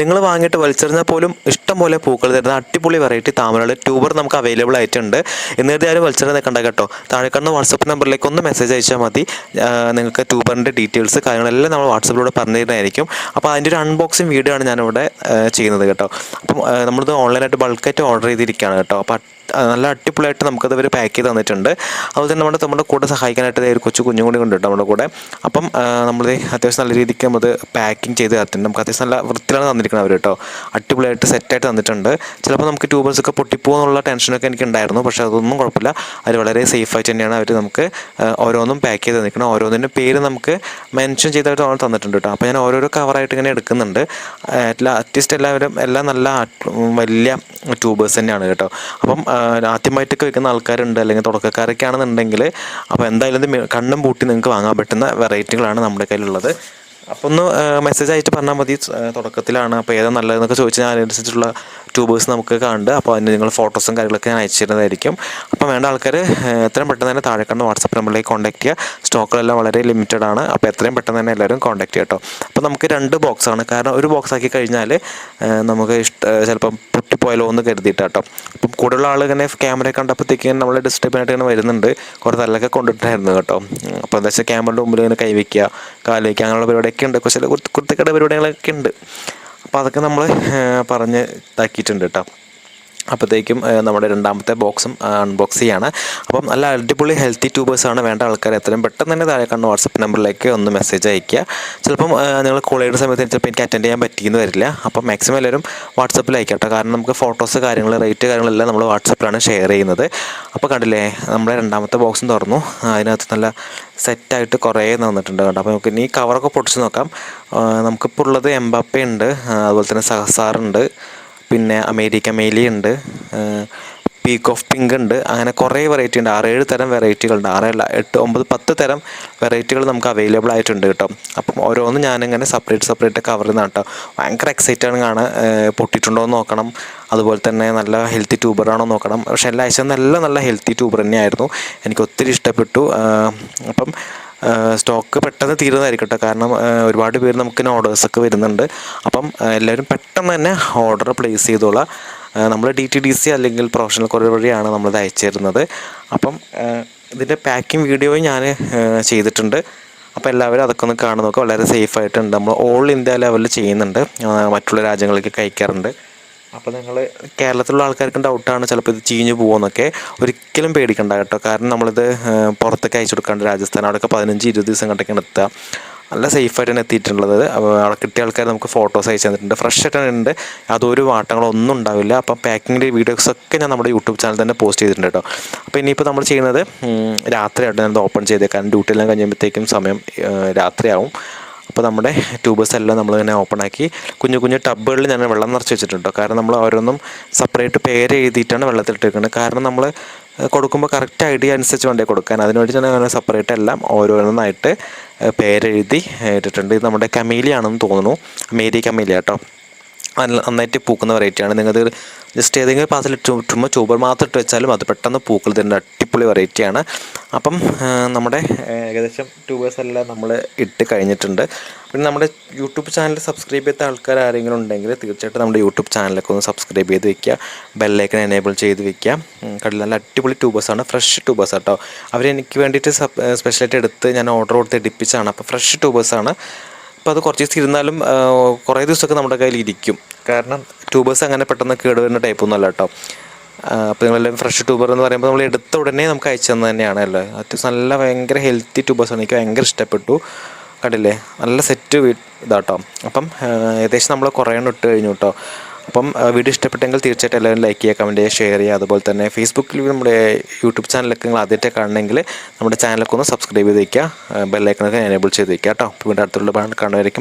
നിങ്ങൾ വാങ്ങിയിട്ട് വലിച്ചെറിഞ്ഞാൽ പോലും ഇഷ്ടം പോലെ പൂക്കൾ തരുന്ന അടിപൊളി വെറൈറ്റി താമരകൾ ട്യൂബർ നമുക്ക് അവൈലബിൾ ആയിട്ടുണ്ട്. എന്നിട്ട് ആരും വലിച്ചെറിഞ്ഞ് നിൽക്കണ്ട കേട്ടോ. താഴെ കാണുന്ന വാട്സപ്പ് നമ്പറിലേക്ക് ഒന്ന് മെസ്സേജ് അയച്ചാൽ മതി. നിങ്ങൾക്ക് ട്യൂബറിന്റെ ഡീറ്റെയിൽസ് കാര്യങ്ങളെല്ലാം നമ്മൾ വാട്സപ്പിലൂടെ പറഞ്ഞു തരുന്നതായിരിക്കും അപ്പോൾ അതിന്റെ ഒരു അൺബോക്സിങ് വീഡിയോ ആണ് ഞാനിവിടെ ചെയ്യുന്നത് കേട്ടോ. അപ്പം നമ്മളിത് ഓൺലൈനായിട്ട് ബൾക്കായിട്ട് ഓർഡർ ചെയ്തിരിക്കുകയാണ് കേട്ടോ. അപ്പോൾ നല്ല അടിപൊളിയായിട്ട് നമുക്കത് അവർ പാക്ക് ചെയ്ത് തന്നിട്ടുണ്ട്. അതുപോലെ തന്നെ നമ്മുടെ നമ്മുടെ കൂടെ സഹായിക്കാനായിട്ട് ഒരു കൊച്ചു കുഞ്ഞും കൂടി ഉണ്ട് നമ്മുടെ കൂടെ. അപ്പം നമ്മൾ അത്യാവശ്യം നല്ല രീതിക്ക് നമ്മൾ പാക്കിംഗ് ചെയ്ത് തന്നിട്ടുണ്ട്. നമുക്ക് അത്യാവശ്യം നല്ല വൃത്തിയിലാണ് തന്നിരിക്കുന്നത് അവർ കേട്ടോ. അടിപൊളിയായിട്ട് സെറ്റായിട്ട് തന്നിട്ടുണ്ട്. ചിലപ്പോൾ നമുക്ക് ട്യൂബേഴ്സ് ഒക്കെ പൊട്ടിപ്പോകുന്നുള്ള ടെൻഷനൊക്കെ എനിക്ക് ഉണ്ടായിരുന്നു പക്ഷേ അതൊന്നും കുഴപ്പമില്ല. അവർ വളരെ സേഫായിട്ട് തന്നെയാണ് അവർ നമുക്ക് ഓരോന്നും പാക്ക് ചെയ്ത് തന്നിരിക്കണം ഓരോന്നിന്റെ പേര് നമുക്ക് മെൻഷൻ ചെയ്തായിട്ട് അവർ തന്നിട്ടുണ്ട് കേട്ടോ. അപ്പോൾ ഞാൻ ഓരോരോ കവറായിട്ട് ഇങ്ങനെ എടുക്കുന്നുണ്ട്. എല്ലാ അറ്റ്ലീസ്റ്റ് എല്ലാവരും എല്ലാം നല്ല വലിയ ട്യൂബേഴ്സ് തന്നെയാണ് കേട്ടോ. അപ്പം ആദ്യമായിട്ടൊക്കെ വെക്കുന്ന ആൾക്കാരുണ്ട് അല്ലെങ്കിൽ തുടക്കക്കാരൊക്കെ ആണെന്നുണ്ടെങ്കിൽ അപ്പോൾ എന്തായാലും കണ്ണും പൂട്ടി നിങ്ങൾക്ക് വാങ്ങാൻ പറ്റുന്ന വെറൈറ്റികളാണ് നമ്മുടെ കയ്യിലുള്ളത്. അപ്പോൾ ഒന്ന് മെസ്സേജ് ആയിട്ട് പറഞ്ഞാൽ മതി. തുടക്കത്തിലാണ്. അപ്പോൾ ഏതാ നല്ലതെന്നൊക്കെ ചോദിച്ചാൽ അതിനനുസരിച്ചുള്ള ട്യൂബേഴ്സ് നമുക്ക് കാണുന്നുണ്ട്. അപ്പോൾ അതിന് നിങ്ങൾ ഫോട്ടോസും കാര്യങ്ങളൊക്കെ ഞാൻ അയച്ചു തരുന്നതായിരിക്കും. അപ്പോൾ വേണ്ട ആൾക്കാർ എത്രയും പെട്ടെന്ന് തന്നെ താഴെ കണ്ട് വാട്സപ്പ് നമ്പറിലേക്ക് കോൺടാക്ട് ചെയ്യുക. സ്റ്റോക്കുകളെല്ലാം വളരെ ലിമിറ്റഡ് ആണ് അപ്പോൾ എത്രയും പെട്ടെന്ന് തന്നെ എല്ലാവരും കോൺടാക്ട് ചെയ്യട്ടോ അപ്പോൾ നമുക്ക് രണ്ട് ബോക്സാണ്. കാരണം ഒരു ബോക്സ് ആക്കി കഴിഞ്ഞാൽ നമുക്ക് ഇഷ്ട ചിലപ്പം പൊട്ടിപ്പോയാലോ എന്ന് കരുതിയിട്ട് കേട്ടോ. അപ്പം കൂടുതലുള്ള ആൾ ഇങ്ങനെ ക്യാമറ കണ്ടപ്പോഴത്തേക്കും നമ്മൾ ഡിസ്റ്റർബ് ആയിട്ട് ഇങ്ങനെ വരുന്നുണ്ട്. കുറേ തല്ലൊക്കെ കൊണ്ടിട്ടായിരുന്നു കേട്ടോ. അപ്പോൾ എന്താ വെച്ചാൽ ക്യാമറയുടെ മുമ്പിൽ ഇങ്ങനെ കൈവയ്ക്കുക കാൽ വയ്ക്കുക അങ്ങനെയുള്ള പരിപാടിയൊക്കെ ഉണ്ട്. ചില കുർത്തിക്കട പരിപാടികളൊക്കെ ഉണ്ട്. അപ്പോൾ അതൊക്കെ നമ്മൾ പറഞ്ഞ് ഇതാക്കിയിട്ടുണ്ട് കേട്ടോ. അപ്പോഴത്തേക്കും നമ്മുടെ രണ്ടാമത്തെ ബോക്സും അൺബോക്സ് ചെയ്യാണ്. അപ്പം നല്ല അടിപൊളി ഹെൽത്തി ട്യൂബേഴ്സാണ് വേണ്ട ആൾക്കാർ എത്രയും പെട്ടെന്ന് തന്നെ താഴെ കാണുന്ന വാട്സപ്പ് നമ്പറിലേക്ക് ഒന്ന് മെസ്സേജ് അയയ്ക്കുക. ചിലപ്പം നിങ്ങൾ കോൾ ചെയ്യുന്ന സമയത്ത് ചിലപ്പോൾ എനിക്ക് അറ്റൻഡ് ചെയ്യാൻ പറ്റിയെന്ന് വരില്ല. അപ്പം മാക്സിമം എല്ലാവരും വാട്സപ്പിൽ അയക്കാം കേട്ടോ. കാരണം നമുക്ക് ഫോട്ടോസ് കാര്യങ്ങൾ റേറ്റ് കാര്യങ്ങളെല്ലാം നമ്മൾ വാട്സപ്പിലാണ് ഷെയർ ചെയ്യുന്നത്. അപ്പോൾ കണ്ടില്ലേ നമ്മുടെ രണ്ടാമത്തെ ബോക്സും തുറന്നു. അതിനകത്ത് നല്ല സെറ്റായിട്ട് കുറേ തന്നിട്ടുണ്ട് കേട്ടോ അപ്പോൾ നമുക്ക് ഇനി കവറൊക്കെ പൊട്ടിച്ച് നോക്കാം. നമുക്കിപ്പോൾ ഉള്ളത് എംബാപ്പ ഉണ്ട് അതുപോലെ തന്നെ സഹസാറുണ്ട്. പിന്നെ അമേരിക്ക മേലി ഉണ്ട്. പീക്ക് ഓഫ് പിങ്ക് ഉണ്ട്. അങ്ങനെ കുറേ വെറൈറ്റി ഉണ്ട്. ആറേഴ് തരം വെറൈറ്റികളുണ്ട് ആറല്ല എട്ട് ഒമ്പത് പത്ത് തരം വെറൈറ്റികൾ നമുക്ക് അവൈലബിൾ ആയിട്ടുണ്ട് കേട്ടോ. അപ്പം ഓരോന്നും ഞാനിങ്ങനെ സെപ്പറേറ്റ് സെപ്പറേറ്റ് കവർ ചെയ്യുന്ന കേട്ടോ. ഭയങ്കര എക്സൈറ്റ് ആണ് പൊട്ടിയിട്ടുണ്ടോ എന്ന് നോക്കണം. അതുപോലെ തന്നെ നല്ല ഹെൽത്തി ട്യൂബറാണോ നോക്കണം. പക്ഷേ എല്ലാ ആഴ്ച നല്ല നല്ല ഹെൽത്തി ട്യൂബർ തന്നെയായിരുന്നു. എനിക്ക് ഒത്തിരി ഇഷ്ടപ്പെട്ടു. അപ്പം സ്റ്റോക്ക് പെട്ടെന്ന് തീരുന്നതായിരിക്കും കേട്ടോ. കാരണം ഒരുപാട് പേര് നമുക്ക് ഓർഡേഴ്സൊക്കെ വരുന്നുണ്ട്. അപ്പം എല്ലാവരും പെട്ടെന്ന് തന്നെ ഓർഡർ പ്ലേസ് ചെയ്തോളാം. നമ്മൾ ഡി ടി ഡി സി അല്ലെങ്കിൽ പ്രൊഫഷണൽ കൊറിയർ വഴിയാണ് നമ്മളിത് അയച്ചു തരുന്നത് അപ്പം ഇതിന്റെ പാക്കിംഗ് വീഡിയോയും ഞാൻ ചെയ്തിട്ടുണ്ട്. അപ്പോൾ എല്ലാവരും അതൊക്കെ ഒന്ന് കാണുന്നൊക്കെ വളരെ സേഫ് ആയിട്ടുണ്ട്. നമ്മൾ ഓൾ ഇന്ത്യ ലെവലിൽ ചെയ്യുന്നുണ്ട്. മറ്റുള്ള രാജ്യങ്ങളിലേക്ക് കഴിക്കാറുണ്ട് അപ്പോൾ നിങ്ങൾ കേരളത്തിലുള്ള ആൾക്കാർക്ക് ഡൗട്ടാണ് ചിലപ്പോൾ ഇത് ചീഞ്ഞു പോകുമെന്നൊക്കെ ഒരിക്കലും പേടിക്കണ്ട കേട്ടോ. കാരണം നമ്മളിത് പുറത്തൊക്കെ അയച്ചു കൊടുക്കാണ്ട് രാജസ്ഥാൻ അവിടെയൊക്കെ പതിനഞ്ച് ഇരുപത് ദിവസം കണ്ടൊക്കെയാണ് എത്തുക. നല്ല സേഫായിട്ടാണ് എത്തിയിട്ടുള്ളത്. അപ്പോൾ അവിടെ കിട്ടിയ ആൾക്കാർ നമുക്ക് ഫോട്ടോസ് അയച്ചു തന്നിട്ടുണ്ട്. ഫ്രഷ് ആയിട്ട് ഉണ്ട്. അതൊരു വാട്ടങ്ങളൊന്നും ഉണ്ടാവില്ല. അപ്പം പാക്കിങ്ങിന്റെ വീഡിയോസ് ഒക്കെ ഞാൻ നമ്മുടെ യൂട്യൂബ് ചാനൽ തന്നെ പോസ്റ്റ് ചെയ്തിട്ടുണ്ട് കേട്ടോ. അപ്പോൾ ഇനിയിപ്പോൾ നമ്മൾ ചെയ്യുന്നത് രാത്രിയായിട്ട് ഞാനത് ഓപ്പൺ ചെയ്തേക്കാൻ ഡ്യൂട്ടി എല്ലാം കഴിയുമ്പോഴത്തേക്കും സമയം രാത്രിയാവും. അപ്പോൾ നമ്മുടെ ട്യൂബേഴ്സ് എല്ലാം നമ്മൾ ഇങ്ങനെ ഓപ്പൺ ആക്കി കുഞ്ഞു കുഞ്ഞു ടബുകളിൽ ഞാൻ വെള്ളം നിറച്ച് വെച്ചിട്ടുണ്ട്. കാരണം നമ്മൾ ഓരോന്നും സെപ്പറേറ്റ് പേര് എഴുതിയിട്ടാണ് വെള്ളത്തിലിട്ടിരിക്കുന്നത്. കാരണം നമ്മൾ കൊടുക്കുമ്പോൾ കറക്റ്റ് ഐഡിയ അനുസരിച്ച് വേണ്ടേ കൊടുക്കാൻ. അതിനുവേണ്ടി ഞാൻ സെപ്പറേറ്റ് എല്ലാം ഓരോന്നായിട്ട് പേരെഴുതി ഇട്ടിട്ടുണ്ട്. ഇത് നമ്മുടെ കമീലിയാണെന്ന് തോന്നുന്നു. മേരി കമീലിയ കേട്ടോ. നന്നായിട്ട് പൂക്കുന്ന വെറൈറ്റിയാണ് നിങ്ങൾക്ക് ജസ്റ്റ് ഏതെങ്കിലും പാത്രത്തിൽ ചുമ്മാ ചൂബർ മാത്രം ഇട്ട് വെച്ചാലും അത് പെട്ടെന്ന് പൂക്കൾ തരുന്ന അടിപൊളി വെറൈറ്റിയാണ് അപ്പം നമ്മുടെ ഏകദേശം ട്യൂബേഴ്സ് എല്ലാം നമ്മൾ ഇട്ട് കഴിഞ്ഞിട്ടുണ്ട്. പിന്നെ നമ്മുടെ യൂട്യൂബ് ചാനൽ സബ്സ്ക്രൈബ് ചെയ്ത ആൾക്കാർ ആരെങ്കിലും ഉണ്ടെങ്കിൽ തീർച്ചയായിട്ടും നമ്മുടെ യൂട്യൂബ് ചാനലൊക്കെ ഒന്ന് സബ്സ്ക്രൈബ് ചെയ്ത് വെക്കുക. ബെല്ലൈക്കൻ എനേബിൾ ചെയ്ത് വെക്കുക. കടലിൽ നല്ല അടിപൊളി ട്യൂബേഴ്സാണ് ഫ്രഷ് ട്യൂബേഴ്സ് കേട്ടോ അവരെനിക്ക് വേണ്ടിയിട്ട് സ്പെഷ്യലായിട്ട് എടുത്ത് ഞാൻ ഓർഡർ കൊടുത്ത് എടുപ്പിച്ചാണ് അപ്പോൾ ഫ്രഷ് ട്യൂബേഴ്സാണ് അപ്പോൾ അത് കുറച്ച് ദിവസം ഇരുന്നാലും കുറേ ദിവസമൊക്കെ നമ്മുടെ കയ്യിൽ ഇരിക്കും. കാരണം ട്യൂബേഴ്സ് അങ്ങനെ പെട്ടെന്ന് കേടുവരുന്ന ടൈപ്പൊന്നും അല്ല കേട്ടോ. അപ്പോൾ നിങ്ങളെല്ലാം ഫ്രഷ് ട്യൂബർ എന്ന് പറയുമ്പോൾ നമ്മൾ എടുത്ത ഉടനെ നമുക്ക് അയച്ചു തന്നെ തന്നെയാണ് അല്ലേ? അത്യാവശ്യം നല്ല ഭയങ്കര ഹെൽത്തി ട്യൂബേഴ്സാണ് എനിക്ക് ഭയങ്കര ഇഷ്ടപ്പെട്ടു. കണ്ടില്ലേ? നല്ല സെറ്റ് ഇതാട്ടോ. അപ്പം ഏകദേശം നമ്മൾ കുറേ എണ്ണം ഇട്ട് കഴിഞ്ഞു കേട്ടോ. അപ്പം വീഡിയോ ഇഷ്ടപ്പെട്ടെങ്കിൽ തീർച്ചയായിട്ടും എല്ലാവരും ലൈക്ക് ചെയ്യുക കമന്റ് ചെയ്യുക ഷെയർ ചെയ്യുക. അതുപോലെ തന്നെ ഫേസ്ബുക്കിൽ നമ്മുടെ യൂട്യൂബ് ചാനലൊക്കെ നിങ്ങൾ ആദ്യത്തെ കാണണമെങ്കിൽ നമ്മുടെ ചാനലൊക്കെ ഒന്ന് സബ്സ്ക്രൈബ് ചെയ്ത് വയ്ക്കുക ബെല്ലൈക്കണൊക്കെ എനേബിൾ ചെയ്ത് വയ്ക്കുക കേട്ടോ. വീണ്ടും അടുത്തുള്ള കാണുമായിരിക്കും